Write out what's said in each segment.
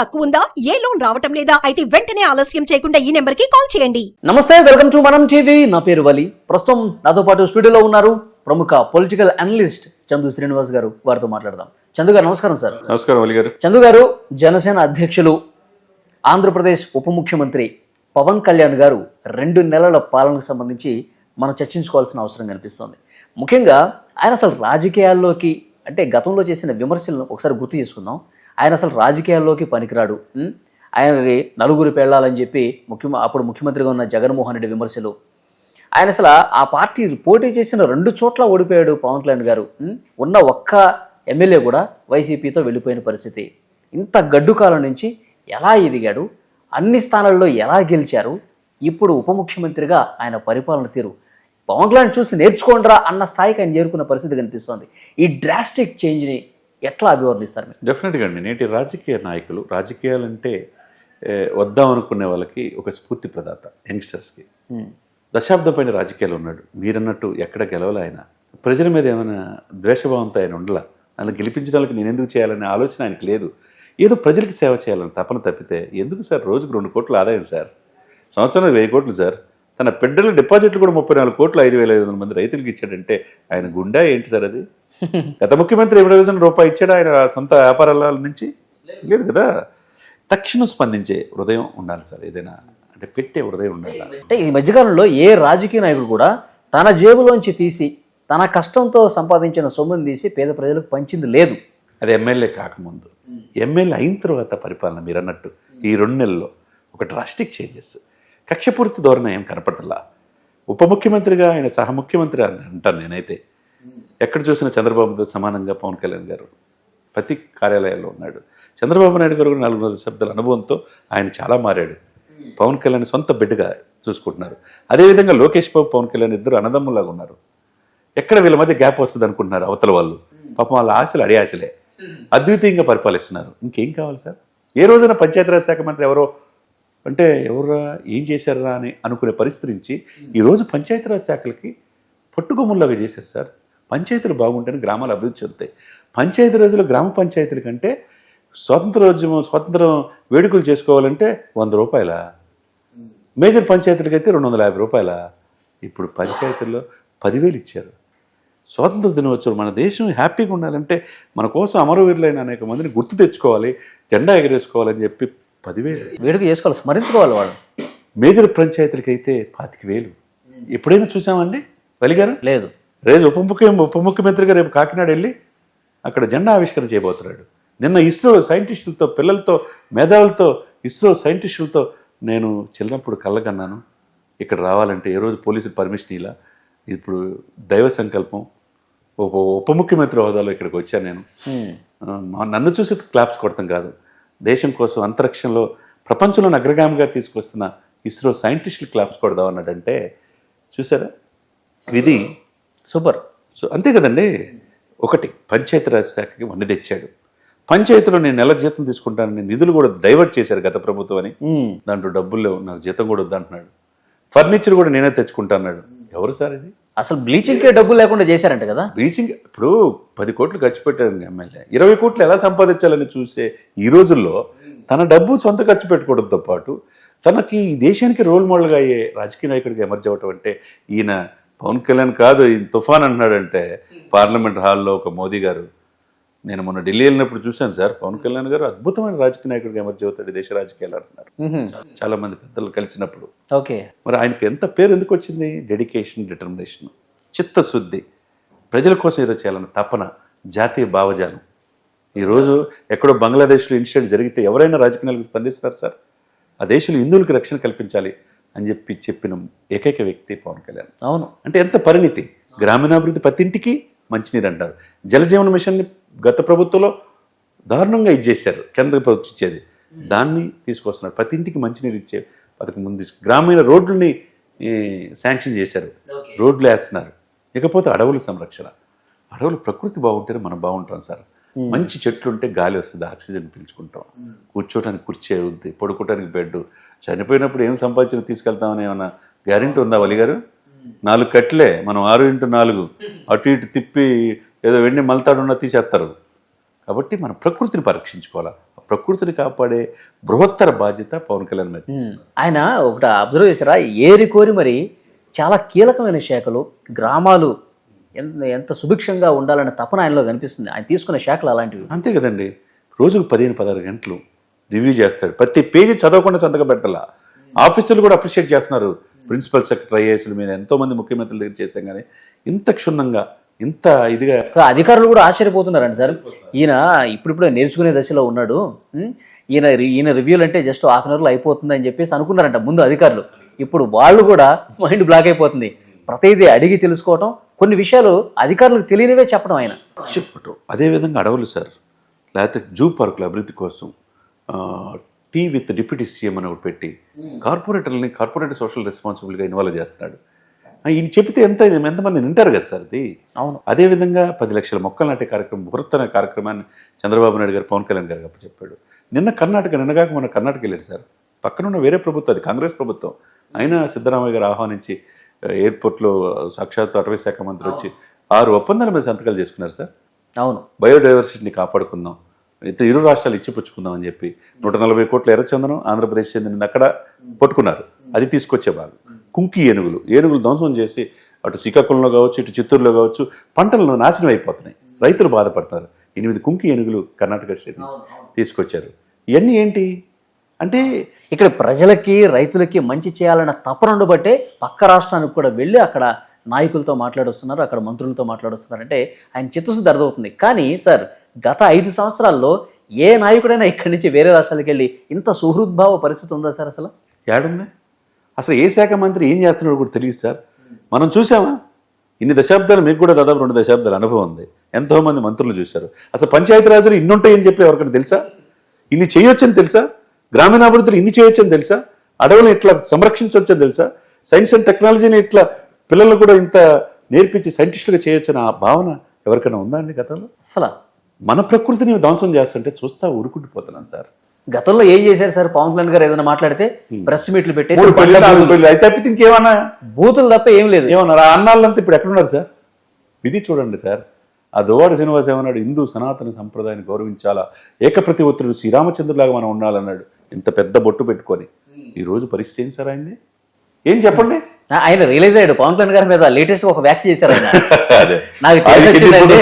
తక్కువ ఉందా ఏ లోన్ రావటం లేదా? అయితే వెంటనే ఆలస్యం చేయకుండా ఈ నెంబర్కి కాల్ చేయండి. నమస్తే వెల్కమ్ టు మనం టీవీ. నా పేరు వలి. ప్రస్తుతం నాతో పాటు స్టూడియోలో ఉన్నారు ప్రముఖ పొలిటికల్ అనలిస్ట్ చందు శ్రీనివాస్ గారు. వారితో మాట్లాడదాం. చందు గారు నమస్కారం సార్. నమస్కారం అలీ గారు. చందు గారు జనసేన అధ్యక్షులు ఆంధ్రప్రదేశ్ ఉప ముఖ్యమంత్రి పవన్ కళ్యాణ్ గారు రెండు నెలల పాలనకు సంబంధించి మనం చర్చించుకోవాల్సిన అవసరం కనిపిస్తోంది. ముఖ్యంగా ఆయన అసలు రాజకీయాల్లోకి అంటే గతంలో చేసిన విమర్శలను ఒకసారి గుర్తు చేసుకుందాం. ఆయన అసలు రాజకీయాల్లోకి పనికిరాడు. ఆయన నలుగురు పెళ్ళాలని చెప్పి ముఖ్య అప్పుడు ముఖ్యమంత్రిగా ఉన్న జగన్మోహన్ రెడ్డి విమర్శలు. ఆయన అసలు ఆ పార్టీ పోటీ చేసిన రెండు చోట్ల ఓడిపోయాడు పవన్ కళ్యాణ్ గారు. ఉన్న ఒక్క ఎమ్మెల్యే కూడా వైసీపీతో వెళ్ళిపోయిన పరిస్థితి. ఇంత గడ్డు కాలం నుంచి ఎలా ఎదిగాడు? అన్ని స్థానాల్లో ఎలా గెలిచారు? ఇప్పుడు ఉప ముఖ్యమంత్రిగా ఆయన పరిపాలన తీరు. పవన్ కళ్యాణ్ చూసి నేర్చుకోండిరా అన్న స్థాయికి ఆయన చేరుకున్న పరిస్థితి కనిపిస్తోంది. ఈ డ్రాస్టిక్ చేంజ్ని ఎట్లా అభివర్ణిస్తారు మీరు? డెఫినెట్గా అండి. నేటి రాజకీయ నాయకులు రాజకీయాలంటే వద్దాం అనుకునే వాళ్ళకి ఒక స్ఫూర్తి ప్రదాత యంగ్స్టర్స్కి. దశాబ్దం పైన రాజకీయాలు ఉన్నాడు. మీరన్నట్టు ఎక్కడ గెలవలే ఆయన. ప్రజల మీద ఏమైనా ద్వేషభావంతో ఆయన ఉండలా? నన్ను గెలిపించడానికి నేను ఎందుకు చేయాలనే ఆలోచన ఆయనకు లేదు. ఏదో ప్రజలకు సేవ చేయాలని తపన తప్పితే ఎందుకు సార్? రోజుకు రెండు కోట్ల ఆదాయం సార్. సంవత్సరం వెయ్యి కోట్లు సార్. తన బిడ్డల డిపాజిట్లు కూడా ముప్పై నాలుగు కోట్లు ఐదు వేల ఐదు వందల మంది రైతులకు ఇచ్చాడంటే ఆయన గుండె ఏంటి సార్ అది? గత ముఖ్యమంత్రి ఎప్పుడు రోజున రూపాయి ఇచ్చాడు? ఆయన సొంత వ్యాపారాల నుంచి? లేదు కదా. తక్షణం స్పందించే హృదయం ఉండాలి సార్ ఏదైనా అంటే పెట్టే హృదయం ఉండాలి. అంటే ఈ మధ్యకాలంలో ఏ రాజకీయ నాయకుడు కూడా తన జేబులోంచి తీసి తన కష్టంతో సంపాదించిన సొమ్ముని తీసి పేద ప్రజలకు పంచింది లేదు. అది ఎమ్మెల్యే కాకముందు. ఎమ్మెల్యే అయిన తర్వాత పరిపాలన మీరు అన్నట్టు ఈ రెండు నెలల్లో ఒక డ్రాస్టిక్ చేంజెస్ కక్షపూర్తి ధోరణి ఏం కనపడతలా? ఉప ముఖ్యమంత్రిగా ఆయన సహ ముఖ్యమంత్రి అని అంటాను నేనైతే. ఎక్కడ చూసినా చంద్రబాబుతో సమానంగా పవన్ కళ్యాణ్ గారు ప్రతి కార్యాలయాల్లో ఉన్నాడు. చంద్రబాబు నాయుడు గారు కూడా నాలుగున్నర దశాబ్దాల అనుభవంతో ఆయన చాలా మారాడు. పవన్ కళ్యాణ్ సొంత బిడ్డగా చూసుకుంటున్నారు. అదేవిధంగా లోకేష్ బాబు పవన్ కళ్యాణ్ ఇద్దరు అన్నదమ్ములాగా ఉన్నారు. ఎక్కడ వీళ్ళ మధ్య గ్యాప్ వస్తుంది అనుకుంటున్నారు అవతల వాళ్ళు? పాపం వాళ్ళ ఆశలు అడి ఆశలే. అద్వితీయంగా పరిపాలిస్తున్నారు. ఇంకేం కావాలి సార్? ఏ రోజున పంచాయతీరాజ్ శాఖ మంత్రి ఎవరో? అంటే ఎవరా ఏం చేశారా అని అనుకునే పరిస్థితి నుంచి ఈరోజు పంచాయతీరాజ్ శాఖలకి పట్టుకొమ్ముల్లాగా చేశారు సార్. పంచాయతీలు బాగుంటేనే గ్రామాలు అభివృద్ధి చెందుతాయి. పంచాయతీ రోజులు గ్రామ పంచాయతీల కంటే స్వాతంత్రోద్యమం స్వాతంత్రం వేడుకలు చేసుకోవాలంటే వంద రూపాయల? మేజర్ పంచాయతీలకి అయితే రెండు వందల యాభై రూపాయల? ఇప్పుడు పంచాయతీల్లో పదివేలు ఇచ్చారు. స్వాతంత్ర దినోత్సవం మన దేశం హ్యాపీగా ఉండాలంటే మన కోసం అమరవీరులైన అనేక మందిని గుర్తు తెచ్చుకోవాలి జెండా ఎగరేసుకోవాలని చెప్పి పదివేలు. వేడుక చేసుకోవాలి స్మరించుకోవాలి వాళ్ళు. మేజర్ పంచాయతీలకి అయితే పాతిక వేలు. ఎప్పుడైనా చూసామండి? వలిగారు లేదు. రేపు ఉప ముఖ్య ఉప ముఖ్యమంత్రిగా రేపు కాకినాడ వెళ్ళి అక్కడ జెండా ఆవిష్కరణ చేయబోతున్నాడు. నిన్న ఇస్రో సైంటిస్టులతో పిల్లలతో మేధావులతో ఇస్రో సైంటిస్టులతో నేను చిన్నప్పుడు కళ్ళకన్నాను. ఇక్కడ రావాలంటే ఏ రోజు పోలీసులు పర్మిషన్ ఇలా ఇప్పుడు దైవ సంకల్పం. ఒక ఉప ముఖ్యమంత్రి హోదాలో ఇక్కడికి వచ్చాను నేను. నన్ను చూసి క్లాప్స్ కొడతాం కాదు. దేశం కోసం అంతరిక్షంలో ప్రపంచంలో అగ్రగామిగా తీసుకొస్తున్న ఇస్రో సైంటిస్టులు క్లాప్స్ కొడదాం అన్నాడంటే చూసారా? విధి సూపర్. సో అంతే కదండి. ఒకటి పంచాయతీరాజ్ శాఖకి వన్ని తెచ్చాడు. పంచాయతీలో నేను నెల జీతం తీసుకుంటానని నిధులు కూడా డైవర్ట్ చేశారు గత ప్రభుత్వం అని. దాంట్లో డబ్బులు లేవు నాకు జీతం కూడా వద్దంటున్నాడు ఫర్నిచర్ కూడా నేనే తెచ్చుకుంటా అన్నాడు ఎవరు సార్ ఇది? అసలు బ్లీచింగ్కే డబ్బులు లేకుండా చేశారంట కదా. రీచింగ్ ఇప్పుడు పది కోట్లు ఖర్చు పెట్టాడు ఎమ్మెల్యే. ఇరవై కోట్లు ఎలా సంపాదించాలని చూసే ఈ రోజుల్లో తన డబ్బు సొంత ఖర్చు పెట్టుకోవడంతో పాటు తనకి ఈ దేశానికి రోల్ మోడల్గా అయ్యే రాజకీయ నాయకుడిగా ఎమర్జ్ అవ్వటం అంటే ఈయన పవన్ కళ్యాణ్ కాదు ఈయన తుఫాన్ అంటున్నాడంటే పార్లమెంట్ హాల్లో ఒక మోదీ గారు. నేను మొన్న ఢిల్లీ వెళ్ళినప్పుడు చూశాను సార్ పవన్ కళ్యాణ్ గారు అద్భుతమైన రాజకీయ నాయకుడిగా ఎమర్జ్ అవుతాడు ఈ దేశ రాజకీయాలు అంటున్నారు. చాలా మంది పెద్దలు కలిసినప్పుడు. ఓకే. మరి ఆయనకి ఎంత పేరు ఎందుకు వచ్చింది? డెడికేషన్ డిటర్మినేషన్ చిత్తశుద్ధి. ప్రజల కోసం ఏదో చేయాలన్న తపన జాతీయ భావజాలం. ఈరోజు ఎక్కడో బంగ్లాదేశ్లో ఇన్సిడెంట్ జరిగితే ఎవరైనా రాజకీయాలకు స్పందిస్తారు సార్? ఆ దేశంలో హిందువులకు రక్షణ కల్పించాలి. అని చెప్పి చెప్పిన ఏకైక వ్యక్తి పవన్ కళ్యాణ్. అవును. అంటే ఎంత పరిణితి? గ్రామీణాభివృద్ధి ప్రతి ఇంటికి మంచినీరు అంటారు. జలజీవన మిషన్ని గత ప్రభుత్వంలో దారుణంగా ఇచ్చేశారు కేంద్ర ప్రభుత్వం ఇచ్చేది. దాన్ని తీసుకొస్తున్నారు. ప్రతి ఇంటికి మంచినీరు ఇచ్చే పథకం ముందు గ్రామీణ రోడ్లని ఈ, శాంక్షన్ చేశారు. రోడ్లు వేస్తున్నారు. ఇకపోతే అడవుల సంరక్షణ. అడవులు ప్రకృతి బాగుంటేనే మనం బాగుంటాం సార్. మంచి చెట్లు ఉంటే గాలి వస్తుంది ఆక్సిజన్ పీల్చుకుంటాం. కూర్చోటానికి కుర్చీ అవుద్ది పడుకోవటానికి బెడ్ చనిపోయినప్పుడు ఏం సంపాదించిన తీసుకెళ్తామని ఏమన్నా గ్యారెంటీ ఉందా వలి గారు? నాలుగు కట్లే మనం ఆరు ఇంటూ నాలుగు. అటు ఇటు తిప్పి ఏదో వెండి మలతాడున్నా తీసేస్తారు. కాబట్టి మన ప్రకృతిని పరీక్షించుకోవాలా? ప్రకృతిని కాపాడే బృహత్తర బాధ్యత పవన్ కళ్యాణ్ మీద. ఉమ్, ఆయన ఒకటి అబ్జర్వ్ చేశారా? ఏరి కోరి మరి చాలా కీలకమైన శాఖలు గ్రామాలు ఎంత ఎంత సుభిక్షంగా ఉండాలనే తపన ఆయనలో కనిపిస్తుంది. ఆయన తీసుకున్న శాఖలు అలాంటివి. అంతే కదండి. రోజుకు పదిహేను పదహారు గంటలు రివ్యూ చేస్తాడు. ప్రతి పేజీ చదవకుండా సంతకం పెట్టాలా. ఆఫీసులు కూడా అప్రిషియేట్ చేస్తున్నారు. ప్రిన్సిపల్ సెక్రటరీ ఐఏఎస్ల మీద ఎంతో మంది ముఖ్యమంత్రుల దగ్గర చేశాం కానీ ఇంత క్షుణ్ణంగా ఇంత ఇదిగా అధికారులు కూడా ఆశ్చర్యపోతున్నారండి సార్. ఈయన ఇప్పుడిప్పుడే నేర్చుకునే దశలో ఉన్నాడు. ఈయన ఈయన రివ్యూలు అంటే జస్ట్ హాఫ్ అన్ అవర్లో అయిపోతుంది అని చెప్పేసి అనుకున్నారంట ముందు అధికారులు. ఇప్పుడు వాళ్ళు కూడా మైండ్ బ్లాక్ అయిపోతుంది. ప్రతిదీ అడిగి తెలుసుకోవటం కొన్ని విషయాలు అధికారులకు తెలియనివే చెప్పడం ఆయన. చెప్పటం. అదేవిధంగా అడవులు సార్. లేకపోతే జూ పార్కుల అభివృద్ధి కోసం టీ విత్ డిప్యూటీ సీఎం అని ఒకటి పెట్టి కార్పొరేటర్లని కార్పొరేట్ సోషల్ రెస్పాన్సిబిలిటీగా ఇన్వాల్వ్ చేస్తున్నాడు. ఈయన చెబితే ఎంత ఎంతమంది వింటారు కదా సార్ అది? అవును. అదేవిధంగా పది లక్షల మొక్కలు నాటే కార్యక్రమం బృహత్తర కార్యక్రమాన్ని చంద్రబాబు నాయుడు గారు పవన్ కళ్యాణ్ గారు అప్పుడు చెప్పాడు. నిన్న కర్ణాటక నిన్నగాక మన కర్ణాటక వెళ్ళారు సార్. పక్కన ఉన్న వేరే ప్రభుత్వం అది కాంగ్రెస్ ప్రభుత్వం. అయినా సిద్ధరామయ్య గారు ఆహ్వానించి ఎయిర్పోర్ట్లో సాక్షాత్ అటవీ శాఖ మంత్రి వచ్చి ఆరు ఒప్పందాల మీద సంతకాలు చేసుకున్నారు సార్. అవును. బయోడైవర్సిటీని కాపాడుకుందాం. అయితే ఇరు రాష్ట్రాలు ఇచ్చిపుచ్చుకుందాం అని చెప్పి నూట నలభై కోట్ల ఎర్రచందనం ఆంధ్రప్రదేశ్ చెందినది అక్కడ పట్టుకున్నారు. అది తీసుకొచ్చే భాగం కుంకి ఏనుగులు. ఏనుగులు ధ్వంసం చేసి అటు శ్రీకాకుళంలో కావచ్చు ఇటు చిత్తూరులో కావచ్చు పంటలు నాశనం అయిపోతున్నాయి. రైతులు బాధపడుతున్నారు. ఎనిమిది కుంకి ఏనుగులు కర్ణాటక స్టేట్ నుంచి తీసుకొచ్చారు. ఇవన్నీ ఏంటి? అంటే ఇక్కడ ప్రజలకి రైతులకి మంచి చేయాలన్న తపన ఉండబట్టే పక్క రాష్ట్రానికి కూడా వెళ్ళి అక్కడ నాయకులతో మాట్లాడొస్తున్నారు అక్కడ మంత్రులతో మాట్లాడొస్తున్నారు. అంటే ఆయన చిత్తశుద్ధి అర్థమవుతుంది. కానీ సార్ గత ఐదు సంవత్సరాల్లో ఏ నాయకుడైనా ఇక్కడి నుంచి వేరే రాష్ట్రాలకు వెళ్ళి ఇంత సుహృద్భావ పరిస్థితి ఉందా సార్ అసలు? ఏడుంది? అసలు ఏ శాఖ మంత్రి ఏం చేస్తున్నాడో కూడా తెలియదు సార్. మనం చూసామా ఇన్ని దశాబ్దాలు మీకు కూడా దాదాపు రెండు దశాబ్దాల అనుభవం ఉంది. ఎంతో మంది మంత్రులు చూశారు. అసలు పంచాయతీరాజులు ఇన్ని ఉంటాయని చెప్పి ఎవరికైనా తెలుసా? ఇన్ని చేయొచ్చని తెలుసా? గ్రామీణాభివృద్ధిలో ఇన్ని చేయొచ్చని తెలుసా? అడవులను ఇట్లా సంరక్షించవచ్చని తెలుసా? సైన్స్ అండ్ టెక్నాలజీని ఇట్లా పిల్లలు కూడా ఇంత నేర్పించి సైంటిస్టులుగా చేయొచ్చని ఆ భావన ఎవరికైనా ఉందా అండి గతంలో? అసలు. మన ప్రకృతిని ధ్వంసం చేస్తుంటే చూస్తా ఊరుకుంటుపోతున్నాం సార్. గతంలో ఏం చేశారు సార్? పవన్ కళ్యాణ్ గారు ఏదైనా మాట్లాడితే ప్రెస్ మీట్లు పెట్టేసి ఇంకేమన్నా? బూతులు తప్ప ఏం లేదు. ఏమన్నారు? అన్నాళ్ళంతా ఇప్పుడు ఎక్కడున్నారు సార్? ఇది చూడండి సార్. ఆ దువ్వాడ శ్రీనివాస్ ఏమన్నాడు? హిందూ సనాతన సంప్రదాయాన్ని గౌరవించాలా? ఏకప్రతిపుత్రుడు శ్రీరామచంద్రులాగా మనం ఉండాలన్నాడు. ఇంత పెద్ద బొట్టు పెట్టుకొని. ఈ రోజు పరిస్థితి ఏం సార్ అయింది? ఏం చెప్పండి? ఆయన రియలైజ్ అయ్యాడు. పవన్ కళ్యాణ్ గారి మీద లేటెస్ట్ ఒక వ్యాఖ్య చేశారు ఆయన. నాకు తెలిసి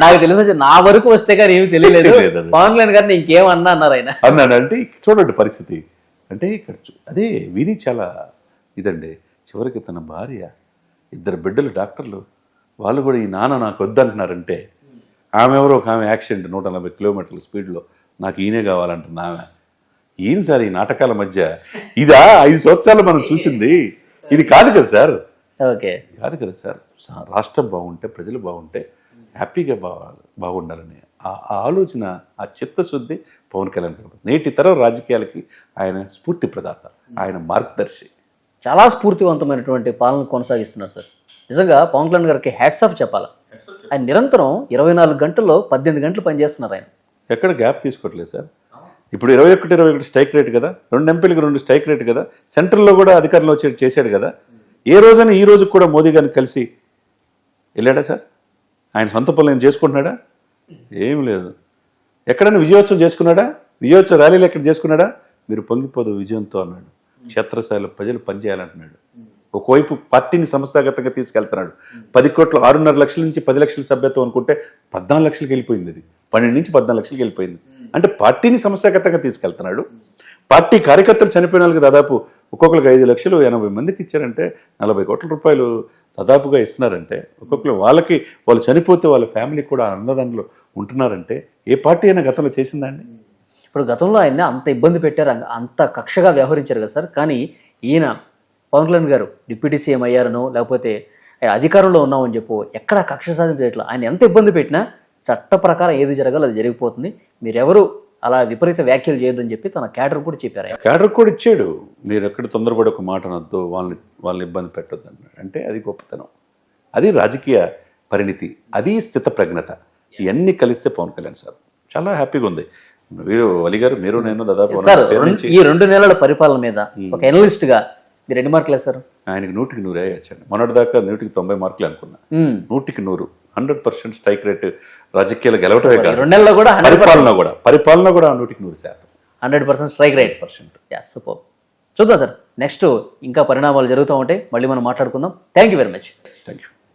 నాకు తెలిసి నా వరకు వస్తే కానీ ఏమి తెలియలేదు. పవన్ కళ్యాణ్ గారిని ఇంకేమన్నా అన్నారు ఆయన. అన్నాడు. అంటే చూడండి పరిస్థితి. అంటే ఇక్కడ అదే విధి చాలా ఇదండి. చివరికి తన భార్య ఇద్దరు బిడ్డలు డాక్టర్లు వాళ్ళు కూడా ఈ నాన్న నాకు వద్దంటున్నారంటే ఆమె ఎవరో ఒక ఆమె యాక్సిడెంట్ నూట నలభై కిలోమీటర్ల స్పీడ్లో నాకు ఈయనే కావాలంటుంది ఆమె. ఈయన సార్ ఈ నాటకాల మధ్య? ఇదా? ఐదు సంవత్సరాలు మనం చూసింది. ఇది కాదు కదా సార్? ఓకే. కాదు కదా సార్? రాష్ట్రం బాగుంటే ప్రజలు బాగుంటే హ్యాపీగా బా బాగుండాలని ఆ ఆ ఆలోచన ఆ చిత్తశుద్ధి పవన్ కళ్యాణ్ గారు నేటి తరం రాజకీయాలకి ఆయన స్ఫూర్తి ప్రదాత ఆయన మార్గదర్శి. చాలా స్ఫూర్తివంతమైనటువంటి పాలన కొనసాగిస్తున్నారు సార్. నిజంగా పవన్ కళ్యాణ్ గారికి హ్యాట్స్ ఆఫ్ చెప్పాలి? ఆయన నిరంతరం ఇరవై నాలుగు గంటల్లో పద్దెనిమిది గంటలు పనిచేస్తున్నారు ఆయన. ఎక్కడ గ్యాప్ తీసుకోవట్లేదు సార్? ఇప్పుడు ఇరవై ఒకటి ఇరవై ఒకటి స్ట్రైక్ రేట్ కదా? రెండు ఎంపీలకు రెండు స్ట్రైక్ రేట్ కదా? సెంట్రల్లో కూడా అధికారంలో వచ్చి చేశాడు కదా? ఏ రోజైనా ఈ రోజు కూడా మోదీ గారిని కలిసి వెళ్ళాడా సార్? ఆయన సొంత పనులు ఏం చేసుకుంటున్నాడా? ఏం లేదు. ఎక్కడైనా విజయోత్సవం చేసుకున్నాడా? విజయోత్సవ ర్యాలీలు ఎక్కడ చేసుకున్నాడా? మీరు పొంగిపోదు విజయంతో అన్నాడు. క్షేత్రస్థాయిలో ప్రజలు పనిచేయాలంటున్నాడు. ఒకవైపు పార్టీని సంస్థాగతంగా తీసుకెళ్తున్నాడు. పది కోట్ల ఆరున్నర లక్షల నుంచి పది లక్షల సభ్యత్వం అనుకుంటే పద్నాలుగు లక్షలకు వెళ్ళిపోయింది అది. పన్నెండు నుంచి పద్నాలుగు లక్షలకు వెళ్ళిపోయింది. అంటే పార్టీని సంస్థాగతంగా తీసుకెళ్తున్నాడు. పార్టీ కార్యకర్తలు చనిపోయిన వాళ్ళకి దాదాపు ఒక్కొక్కరికి ఐదు లక్షలు ఎనభై మందికి ఇచ్చారంటే నలభై కోట్ల రూపాయలు దాదాపుగా ఇస్తున్నారంటే ఒక్కొక్కరు వాళ్ళకి వాళ్ళు చనిపోతే వాళ్ళ ఫ్యామిలీ కూడా అన్నదండలు ఉంటున్నారంటే ఏ పార్టీ అయినా గతంలో చేసిందండి ఇప్పుడు గతంలో ఆయన అంత ఇబ్బంది పెట్టారు అంత కక్షగా వ్యవహరించారు కదా సార్. కానీ ఈయన పవన్ కళ్యాణ్ గారు డిప్యూటీ సీఎం అయ్యారనో లేకపోతే అధికారంలో ఉన్నామని చెప్పు ఎక్కడ కక్ష సాధించట్లా ఆయన ఎంత ఇబ్బంది పెట్టినా చట్ట ప్రకారం ఏది జరగాలో అది జరిగిపోతుంది. మీరెవరు అలా విపరీత వ్యాఖ్యలు చేయొద్దని చెప్పి తన క్యాడర్ కూడా చెప్పారు క్యాడర్ కూడా ఇచ్చాడు. మీరు ఎక్కడ తొందరపడి ఒక మాట అనొద్దు వాళ్ళని వాళ్ళని ఇబ్బంది పెట్టొద్దు అన్నాడు అంటే అది గొప్పతనం. అది రాజకీయ పరిణితి. అది స్థిత ప్రజ్ఞత. ఇవన్నీ కలిస్తే పవన్ కళ్యాణ్ సార్ చాలా హ్యాపీగా ఉంది. మీరు వలి గారు మీరు నేను దాదాపు ఈ రెండు నెలల పరిపాలన మీద ఒక అనలిస్ట్గా మీరు ఎన్ని మార్కులు వేస్తారు ఆయనకి నూటికి నూరు వేయచ్చండి మొన్నటి దాకా నూటికి తొంభై మార్కులు అనుకున్నా. నూటికి నూరు. హండ్రెడ్ పర్సెంట్ స్ట్రైక్ రేట్ రాజకీయాలు గెలవటమే కాదు. రెండు నెలల్లో కూడా పరిపాలన కూడా. పరిపాలన కూడా నూటికి నూరు శాతం. Hundred percent strike rate. Percent. Super. చూద్దాం సార్. నెక్స్ట్ ఇంకా పరిణామాలు జరుగుతూ ఉంటాయి మళ్ళీ మనం మాట్లాడుకుందాం. Thank you very much. Thank you